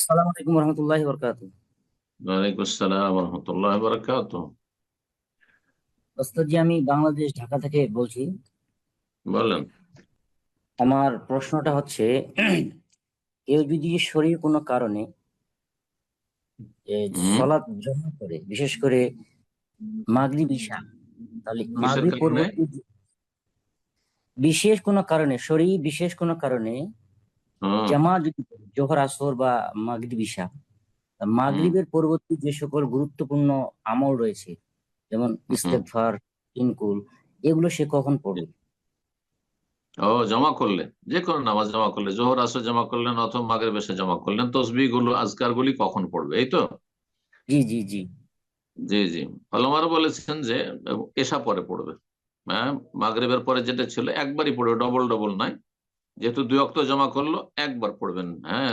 আসসালামু আলাইকুম রহমতুল্লাহি বরকাত ওয়ালাইকুম আসসালাম রহমতুল্লাহ বারাকাত ওস্তাদ আমি বাংলাদেশ ঢাকা থেকে বলছি। বলেন। আমার প্রশ্নটা হচ্ছে কেউ যদি শরীর কোনো কারণে সলাৎ জমা করে বিশেষ করে মাগরিব ঈশা তাহলে মাগরিব বিশেষ কোনো কারণে শরীর বিশেষ কোনো কারণে জামা যদি জোহর আসর বা মাগরিব তা মাগরিবের পরবর্তী যে সকল গুরুত্বপূর্ণ আমল রয়েছে যেমন ইস্তেগফার ইনকুল এগুলো সে কখন পড়বে? ও জমা করলেন যে কোনো নামাজ জমা করলে জোহর আসর জমা করলেন অথবা মাগের বেশে জমা করলেন তসবি গুলো আজকার গুলি কখন পড়বে এই তো? জি জি জি। জি জি। ফলমার বলেছেন যে এসা পরে পড়বে হ্যাঁ? মাগরিবের পরে যেটা ছিল একবারই পড়বে ডবল ডবল নাই যেহেতু দুই অক্ত জমা করল, একবার পড়বেন হ্যাঁ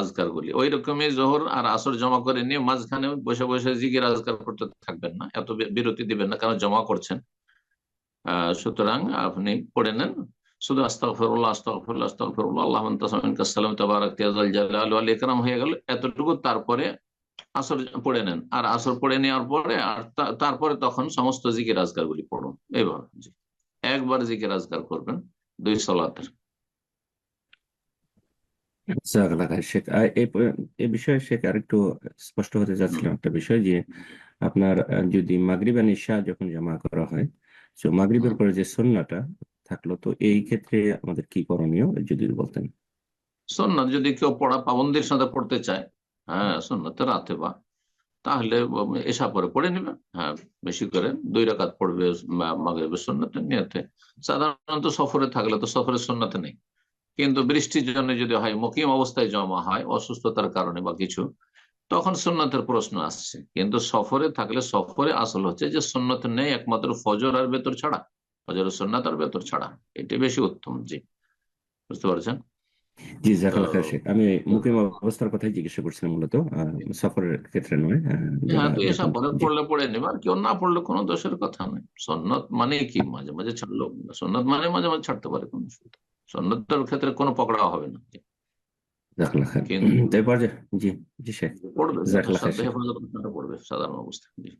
আজকার গুলি। ওই রকমই জোহর আর আসর জমা করে নিয়ে মাঝখানে বসে বসে জিগির আজকার করতে থাকবেন না, এত বিরতি দিবেন না, কারণ জমা করছেন। সুতরাং আপনি পড়ে নেন। শুধু আস্তাগফিরুল্লাহ আস্তাগফিরুল্লাহ আস্তাগফিরুল্লাহ, আল্লাহু আনতা সামিনকা সালাম, তাবারাক যাল জালাল ওয়াল ইকরাম হয়ে গেল, এতটুকু তারপরে আসর পড়ে নেন। আর আসর পড়ে নেওয়ার পরে আর তারপরে তখন সমস্ত জিকির আজকার গুলি পড়ুন, এইভাবে। একবার জিকির আজকার করবেন, দুই সলাতের। জাজাকাল্লাহ খাইর শেখ আহ, এই প- এই বিষয়ে শেখ আরেকটু স্পষ্ট হতে চাচ্ছিলাম একটা বিষয় যে আপনার আহ, যদি মাগরিব আর ইশা যখন জমা করা হয় তো মাগরিবের পরে যে সুন্নাটা থাকল তো এই ক্ষেত্রে আমাদের কি করণীয় যদি বলতেন? সন্ন্যত যদি কেউ পড়া পাবন্দির সাথে পড়তে চায় হ্যাঁ সন্ন্যতে রাতে বা তাহলে এসা পরে পড়ে নেবে হ্যাঁ বেশি করে দুই রাকাত পড়বে মাগরিবের সন্ন্যতে নিয়তে। সাধারণত সফরে থাকলে তো সফরের সন্ন্যতে নেই। কিন্তু বৃষ্টির জন্য যদি হয় মুকিম অবস্থায় জমা হয় অসুস্থতার কারণে বা কিছু তখন সুন্নতের প্রশ্ন আসছে। কিন্তু সফরে থাকলে সফরে আসল হচ্ছে যে সুন্নত নেই একমাত্র ফজর আর ভেতর ছাড়া। ফজরের সুন্নাত আর ভেতর ছাড়া। এটি বেশি উত্তম জি। বুঝতে পারছেন? জি শেখ। আমি মুকিম অবস্থার কথাই জিজ্ঞাসা করছিলাম মূলত সফরের ক্ষেত্রে নয় হ্যাঁ তো এসা যখন- পরে জি। পড়লে পড়ে নেবে আর কেউ না পড়লে কোনো দোষের কথা নেই সন্ন্যত মানে কি? মাঝে মাঝে ছাড়লো। সন্ন্যত মানে মাঝে মাঝে ছাড়তে পারে কোনো অসুবিধা সন্ন্যতের ক্ষেত্রে কোনো পকড়া হবে না। কিন্তু- পড়বে সাধারণ অবস্থা। জি।